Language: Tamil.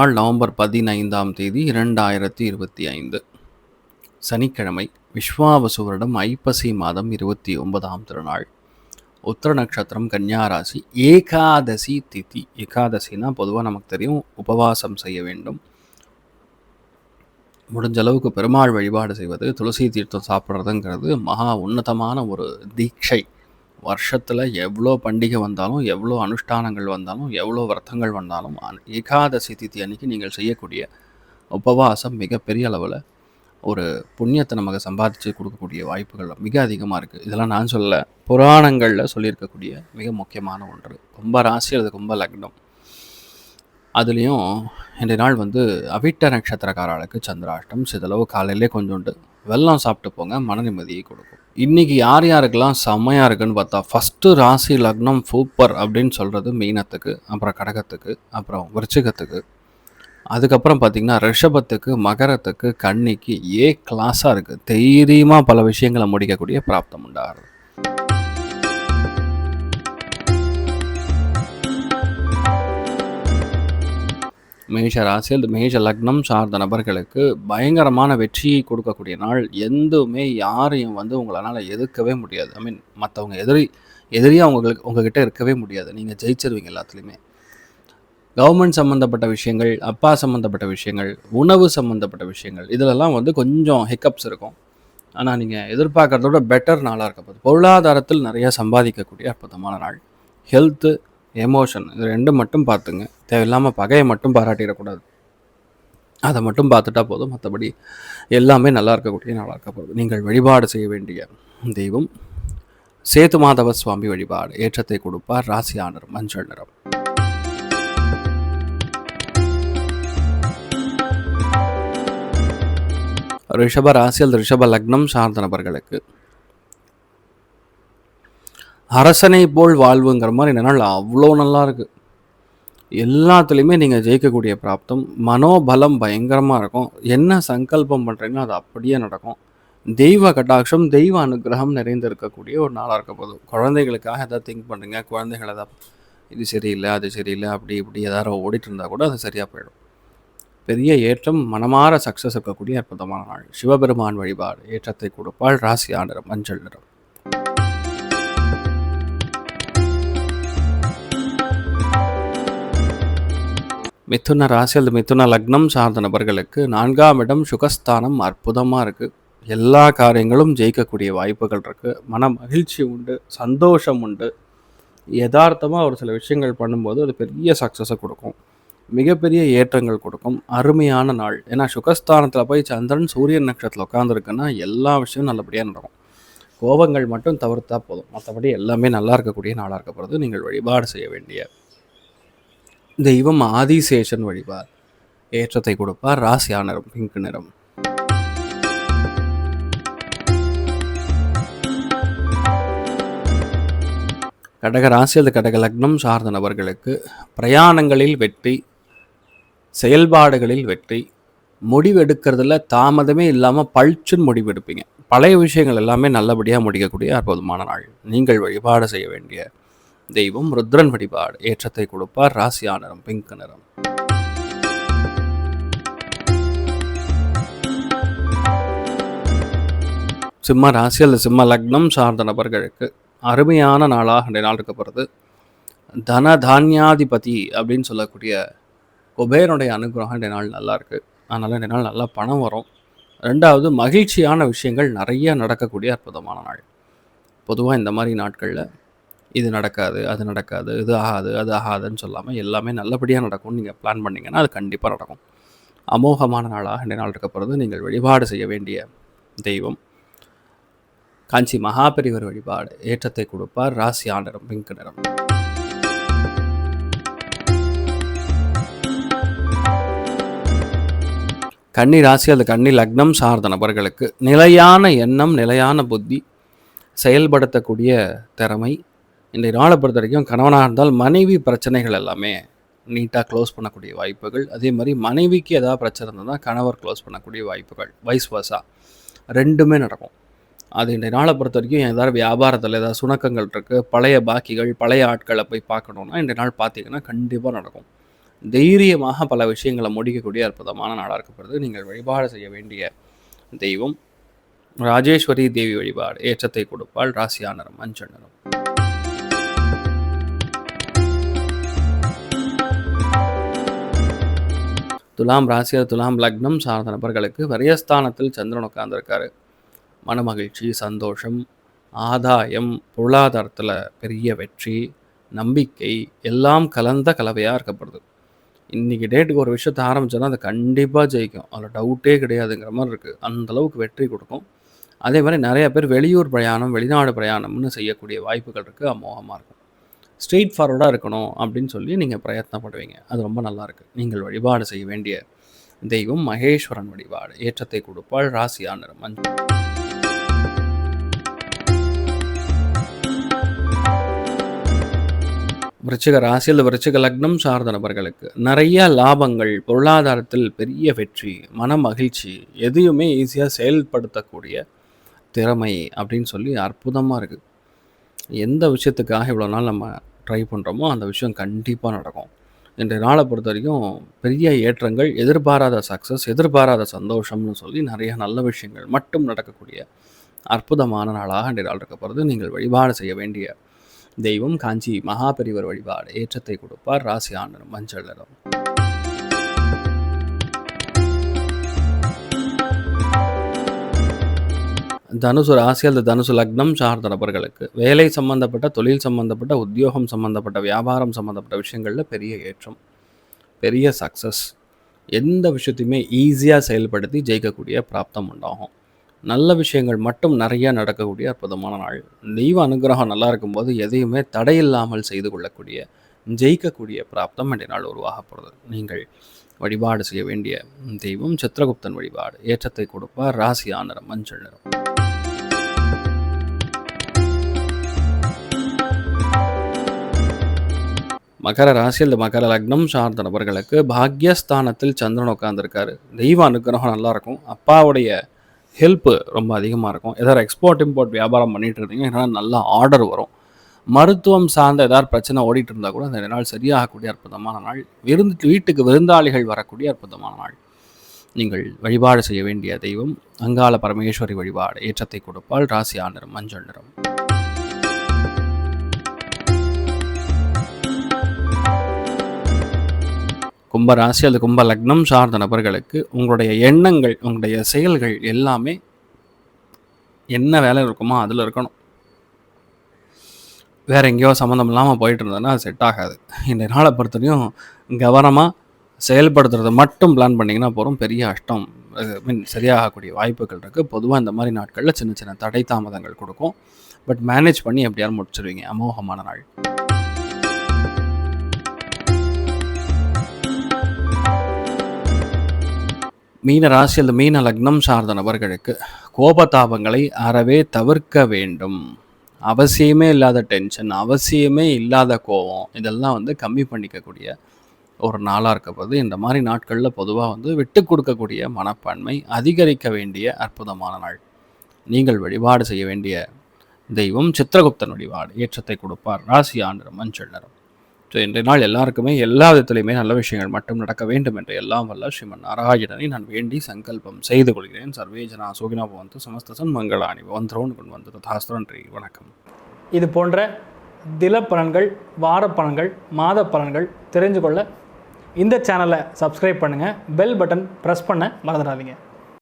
நாள் நவம்பர் பதினைந்தாம் தேதி இரண்டாயிரத்தி இருபத்தி ஐந்து. சனிக்கிழமை விஸ்வாவசு வருடம் ஐப்பசி மாதம் இருபத்தி ஒன்பதாம் திருநாள். உத்திர நட்சத்திரம் கன்னியாராசி ஏகாதசி திதி. ஏகாதசினா பொதுவாக நமக்கு தெரியும் உபவாசம் செய்ய வேண்டும். முடிஞ்ச அளவுக்கு பெருமாள் வழிபாடு செய்வது துளசி தீர்த்தம் சாப்பிட்றதுங்கிறது மகா உன்னதமான ஒரு தீட்சை. வருஷத்தில் எவ்வளோ பண்டிகை வந்தாலும் எவ்வளோ அனுஷ்டானங்கள் வந்தாலும் எவ்வளோ விரதங்கள் வந்தாலும் ஏகாதசி திதி அன்னைக்கு நீங்கள் செய்யக்கூடிய உபவாசம் மிகப்பெரிய அளவில் ஒரு புண்ணியத்தை நமக்கு சம்பாதிச்சு கொடுக்கக்கூடிய வாய்ப்புகள் மிக அதிகமாக இருக்குது இதெல்லாம் நான் சொல்ல புராணங்களில் சொல்லியிருக்கக்கூடிய மிக முக்கியமான ஒன்று. கும்ப ராசி அல்லது கும்ப லக்னம். அதுலேயும் இன்றைய நாள் வந்து அவிட்ட நட்சத்திரக்காரர்களுக்கு சந்திராஷ்டம். சிதளவு காலையிலே கொஞ்சோண்டு வெள்ளம் சாப்பிட்டு போங்க. மன நிம்மதியை கொடுக்கும். இன்றைக்கி யார் யாருக்கெல்லாம் செம்மையாக இருக்குன்னு பார்த்தா ஃபஸ்ட்டு ராசி லக்னம் சூப்பர் அப்படின்னு சொல்கிறது மீனத்துக்கு அப்புறம் கடகத்துக்கு அப்புறம் விருச்சிகத்துக்கு. அதுக்கப்புறம் பார்த்திங்கன்னா ரிஷபத்துக்கு மகரத்துக்கு கன்னிக்கு ஏ கிளாஸாக இருக்குது தைரியமாக பல விஷயங்களை முடிக்கக்கூடிய பிராப்தம் உண்டாகிறது மேஷ ராசி அல்லது மேஷ லக்னம் சார்ந்த நபர்களுக்கு பயங்கரமான வெற்றியை கொடுக்கக்கூடிய நாள். எதுவுமே யாரையும் வந்து உங்களால் எதிர்க்கவே முடியாது. ஐ மீன் மற்றவங்க எதிரி எதிரியாக உங்களுக்கு உங்ககிட்ட இருக்கவே முடியாது. நீங்கள் ஜெயிச்சிருவீங்க எல்லாத்துலேயுமே. கவர்மெண்ட் சம்மந்தப்பட்ட விஷயங்கள் அப்பா சம்மந்தப்பட்ட விஷயங்கள் உணவு சம்மந்தப்பட்ட விஷயங்கள் இதிலெல்லாம் வந்து கொஞ்சம் ஹிக்கப்ஸ் இருக்கும். ஆனால் நீங்கள் எதிர்பார்க்குறதோட பெட்டர் நாளாக இருக்க போகுது பொருளாதாரத்தில் நிறையா சம்பாதிக்கக்கூடிய அற்புதமான நாள். ஹெல்த்து எமோஷன் இது ரெண்டும் மட்டும் பார்த்துங்க. தேவையில்லாமல் பகையை மட்டும் பாராட்டிடக்கூடாது. அதை மட்டும் பார்த்துட்டா போதும். மற்றபடி எல்லாமே நல்லா இருக்கக்கூடிய நல்லா இருக்க போகுது. நீங்கள் வழிபாடு செய்ய வேண்டிய தெய்வம் சேது மாதவ சுவாமி வழிபாடு. ஏற்றத்தை கொடுப்பார். ராசியானர் மஞ்சள் நிறம். ரிஷப ராசி அல்லது ரிஷப லக்னம் சார்ந்த நபர்களுக்கு அரசனை போல் வாழ்வுங்கிற மாதிரி என்னால் அவ்வளோ நல்லா இருக்குது எல்லாத்துலேயுமே நீங்கள் ஜெயிக்கக்கூடிய பிராப்தம் மனோபலம் பயங்கரமாக இருக்கும். என்ன சங்கல்பம் பண்ணுறீங்களோ அது அப்படியே நடக்கும். தெய்வ கட்டாட்சம் தெய்வ அனுகிரகம் நிறைந்து இருக்கக்கூடிய ஒரு நாளாக இருக்க போதும் குழந்தைகளுக்காக எதாவது திங்க் பண்ணுறீங்க குழந்தைகள் எதாவது இது சரியில்லை அது சரியில்லை அப்படி இப்படி ஏதாவது ஓடிட்டு இருந்தால் கூட அது சரியாக போயிடும். பெரிய ஏற்றம் மனமாற சக்ஸஸ் இருக்கக்கூடிய அற்புதமான நாள். சிவபெருமான் வழிபாடு ஏற்றத்தை கொடுப்பால் ராசி ஆண்டரம் மஞ்சள் நிறம். மிதுன ராசி அல்லது மிதுன லக்னம் சார்ந்த நபர்களுக்கு நான்காம் இடம் சுகஸ்தானம் அற்புதமாக இருக்குது எல்லா காரியங்களும் ஜெயிக்கக்கூடிய வாய்ப்புகள் இருக்குது மன மகிழ்ச்சி உண்டு சந்தோஷம் உண்டு. யதார்த்தமாக ஒரு சில விஷயங்கள் பண்ணும்போது அது பெரிய சக்ஸஸை கொடுக்கும். மிகப்பெரிய ஏற்றங்கள் கொடுக்கும். அருமையான நாள். ஏன்னா சுகஸ்தானத்தில் போய் சந்திரன் சூரியன் நட்சத்திரத்தில் உட்காந்துருக்குன்னா எல்லா விஷயமும் நல்லபடியாக நடக்கும். கோபங்கள் மட்டும் தவிர்த்தா போதும். மற்றபடி எல்லாமே நல்லா இருக்கக்கூடிய நாளாக இருக்க போகிறது நீங்கள் வழிபாடு செய்ய வேண்டிய தெய்வம் ஆதிசேஷன் வழிபார் ஏற்றத்தை கொடுப்பார் ராசியா நிறம் பிங்க் நிறம் கடக ராசி அல்லது கடக லக்னம் சார்ந்த நபர்களுக்கு பிரயாணங்களில் வெற்றி செயல்பாடுகளில் வெற்றி முடிவெடுக்கிறதுல தாமதமே இல்லாமல் பளிச்சுன்னு முடிவெடுப்பீங்க. பழைய விஷயங்கள் எல்லாமே நல்லபடியாக முடிக்கக்கூடிய அற்புதமான நாள். நீங்கள் வழிபாடு செய்ய வேண்டிய தெய்வம் ருத்ரன் வழிபாடு. ஏற்றத்தை கொடுப்பார் ராசியா நிறம் பிங்க் நிறம். சிம்ம ராசி அல்லது சிம்ம லக்னம் சார்ந்த நபர்களுக்கு அருமையான நாளாக இன்றைய நாள் இருக்கப்படுறது தன தானியாதிபதி அப்படின்னு சொல்லக்கூடிய குபேரனுடைய அனுகிரகம் இந்த நாள் நல்லா இருக்கு. அதனால் இந்த நாள் நல்லா பணம் வரும். ரெண்டாவது மகிழ்ச்சியான விஷயங்கள் நிறைய நடக்கக்கூடிய அற்புதமான நாள். பொதுவாக இந்த மாதிரி நாட்களில் இது நடக்காது அது நடக்காது இது ஆகாது அது ஆகாதுன்னு சொல்லாமல் எல்லாமே நல்லபடியாக நடக்கும்னு நீங்கள் பிளான் பண்ணிங்கன்னா அது கண்டிப்பாக நடக்கும். அமோகமான நாளாக இந்த நாள் இருக்க போகிறது நீங்கள் வழிபாடு செய்ய வேண்டிய தெய்வம். காஞ்சி மகாபெரிவர் வழிபாடு ஏற்றத்தை கொடுப்பார் ராசி ஆண்டரம் பிங்க் நிறம். கன்னி ராசி அல்லது கன்னி லக்னம் சார்ந்த நபர்களுக்கு நிலையான எண்ணம் நிலையான புத்தி செயல்படுத்தக்கூடிய திறமை இன்றைய நாளை பொறுத்த வரைக்கும் கணவனாக இருந்தால் மனைவி பிரச்சனைகள் எல்லாமே நீட்டாக க்ளோஸ் பண்ணக்கூடிய வாய்ப்புகள். அதே மாதிரி மனைவிக்கு ஏதாவது பிரச்சனை இருந்ததுன்னா கணவர் க்ளோஸ் பண்ணக்கூடிய வாய்ப்புகள் வைஸ் வர்ஸா ரெண்டுமே நடக்கும். அது இன்றைய நாளை பொறுத்த வரைக்கும் ஏதாவது வியாபாரத்தில் ஏதாவது சுணக்கங்கள் இருக்குது பழைய பாக்கிகள் பழைய ஆட்களை போய் பார்க்கணுன்னா இன்றைய நாள் பார்த்தீங்கன்னா கண்டிப்பாக நடக்கும். தைரியமாக பல விஷயங்களை முடிக்கக்கூடிய அற்புதமான நாளாக இருக்கப்படுது. நீங்கள் வழிபாடு செய்ய வேண்டிய தெய்வம். ராஜேஸ்வரி தேவி வழிபாடு ஏற்றத்தை கொடுப்பாள் ராசியானரம் மஞ்சள் நிறம் துலாம் ராசியர் துலாம் லக்னம் சார்ந்த நபர்களுக்கு வரியஸ்தானத்தில் சந்திரன் உட்கார்ந்துருக்காரு. மனமகிழ்ச்சி சந்தோஷம் ஆதாயம் பொருளாதாரத்தில் பெரிய வெற்றி நம்பிக்கை எல்லாம் கலந்த கலவையாக இருக்கப்படுது. இன்றைக்கி டேட்டுக்கு ஒரு விஷயத்தை ஆரம்பிச்சோன்னா அது கண்டிப்பாக ஜெயிக்கும். அதில் டவுட்டே கிடையாதுங்கிற மாதிரி இருக்குது அந்தளவுக்கு வெற்றி கொடுக்கும். அதே மாதிரி நிறைய பேர் வெளியூர் பிரயாணம் வெளிநாடு பிரயாணம்னு செய்யக்கூடிய வாய்ப்புகள் இருக்குது அமோகமாக இருக்கும். ஸ்ட்ரெயிட் ஃபார்வர்டாக இருக்கணும் அப்படின்னு சொல்லி நீங்கள் பிரயத்னப்படுவீங்க அது ரொம்ப நல்லாயிருக்கு நீங்கள் வழிபாடு செய்ய வேண்டிய தெய்வம் மகேஸ்வரன் வழிபாடு. ஏற்றத்தை கொடுப்பாள் ராசியான நிறம் மஞ்சள். விருச்சிக ராசியில் விருச்சிக லக்னம் சார்ந்த நபர்களுக்கு நிறைய லாபங்கள் பொருளாதாரத்தில் பெரிய வெற்றி மன மகிழ்ச்சி எதையுமே ஈஸியாக செயல்படுத்தக்கூடிய திறமை அப்படின்னு சொல்லி அற்புதமாக இருக்குது எந்த விஷயத்துக்காக இவ்வளோ நாள் நம்ம ட்ரை பண்ணுறோமோ அந்த விஷயம் கண்டிப்பாக நடக்கும். இன்றைய நாளை பொறுத்த வரைக்கும் பெரிய ஏற்றங்கள் எதிர்பாராத சக்ஸஸ் எதிர்பாராத சந்தோஷம்னு சொல்லி நிறைய நல்ல விஷயங்கள் மட்டும் நடக்கக்கூடிய அற்புதமான நாளாக இன்றைய நாள் இருக்க போகிறது நீங்கள் வழிபாடு செய்ய வேண்டிய தெய்வம் காஞ்சி மகாபெரிவர் வழிபாடு ஏற்றத்தை கொடுப்பார். ராசி ஆண்டனும் மஞ்சள் நிறம். தனுசு ராசி அல்லது தனுசு லக்னம் சார்ந்த நபர்களுக்கு வேலை சம்பந்தப்பட்ட தொழில் சம்பந்தப்பட்ட உத்தியோகம் சம்பந்தப்பட்ட வியாபாரம் சம்பந்தப்பட்ட விஷயங்களில் பெரிய ஏற்றம் பெரிய சக்ஸஸ் எந்த விஷயத்தையுமே ஈஸியாக செயல்படுத்தி ஜெயிக்கக்கூடிய பிராப்தம் உண்டாகும். நல்ல விஷயங்கள் மட்டும் நிறைய நடக்கக்கூடிய அற்புதமான நாள். தெய்வ அனுகிரகம் நல்லா இருக்கும்போது எதையுமே தடையில்லாமல் செய்து கொள்ளக்கூடிய ஜெயிக்கக்கூடிய பிராப்தம் என்ற நாள் உருவாக போகிறது நீங்கள் வழிபாடு செய்ய வேண்டிய தெய்வம் சித்திரகுப்தன் வழிபாடு. ஏற்றத்தை கொடுப்பார். ராசி ஆனரம் மஞ்சள் நிறம் மகர ராசி அல்லது மகர லக்னம் சார்ந்த நபர்களுக்கு பாக்யஸ்தானத்தில் சந்திரன் உட்காந்துருக்காரு தெய்வ அனுகிரகம் நல்லாயிருக்கும் அப்பாவுடைய ஹெல்ப்பு ரொம்ப அதிகமாக இருக்கும். ஏதாவது எக்ஸ்போர்ட் இம்போர்ட் வியாபாரம் பண்ணிகிட்டு இருந்தீங்கன்னா நல்லா ஆர்டர் வரும். மருத்துவம் சார்ந்த ஏதாவது பிரச்சனை ஓடிட்டு இருந்தால் கூட அந்த நாள் சரியாகக்கூடிய அற்புதமான நாள். விருந்து வீட்டுக்கு விருந்தாளிகள் வரக்கூடிய அற்புதமான நாள். நீங்கள் வழிபாடு செய்ய வேண்டிய தெய்வம் அங்காள பரமேஸ்வரி வழிபாடு ஏற்றத்தை கொடுப்பால் ராசி ஆண்டரும் மஞ்சள் நிறம். கும்ப ராசி அல்லது கும்ப லக்னம் சார்ந்த நபர்களுக்கு உங்களுடைய எண்ணங்கள் உங்களுடைய செயல்கள் எல்லாமே என்ன வேலை இருக்குமோ அதில் இருக்கணும். வேற எங்கேயோ சம்மந்தம் இல்லாமல் போயிட்டு இருந்ததுன்னா அது செட் ஆகாது. இந்த நாளை பொறுத்தவரையும் கவனமாக செயல்படுத்துறதை மட்டும் பிளான் பண்ணிங்கன்னா போகிறோம் பெரிய அஷ்டம். மீன் சரியாகக்கூடிய வாய்ப்புகள் இருக்குது பொதுவாக இந்த மாதிரி நாட்களில் சின்ன சின்ன தடை தாமதங்கள் கொடுக்கும். பட் மேனேஜ் பண்ணி எப்படியாரும் முடிச்சிருவீங்க. அமோகமான நாள். மீன ராசி அல்லது மீன லக்னம் சார்ந்த நபர்களுக்கு கோபதாபங்களை அறவே தவிர்க்க வேண்டும். அவசியமே இல்லாத டென்ஷன் அவசியமே இல்லாத கோபம் இதெல்லாம் வந்து கம்மி பண்ணிக்கக்கூடிய ஒரு நாளாக இருக்க போது இந்த மாதிரி நாட்களில் பொதுவாக வந்து விட்டு கொடுக்கக்கூடிய மனப்பான்மை அதிகரிக்க வேண்டிய அற்புதமான நாள். நீங்கள் வழிபாடு செய்ய வேண்டிய தெய்வம் சித்திரகுப்தன் வழிபாடு ஏற்றத்தை கொடுப்பார். ராசி ஆண்டு மஞ்சள் நிறம். இன்றைய நாள் எல்லாருக்குமே எல்லா விதத்திலையுமே நல்ல விஷயங்கள் மட்டும் நடக்க வேண்டும் என்று எல்லாம் வல்ல ஸ்ரீமன் நாராயணனை நான் வேண்டி சங்கல்பம் செய்து கொள்கிறேன். சர்வேஜனா சோகினா பவந்து சமஸ்தசன் மங்களாணி பவந்தரோன் கொண்டு வந்து ததாஸ்து வணக்கம். இது போன்ற தில பலன்கள் வார பலன்கள் மாத பலன்கள் தெரிஞ்சு கொள்ள இந்த சேனலை சப்ஸ்கிரைப் பண்ணுங்கள் பெல் பட்டன் ப்ரெஸ் பண்ண மறந்துடாதீங்க.